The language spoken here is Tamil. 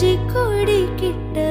காஞ்சி கொடி கிட்ட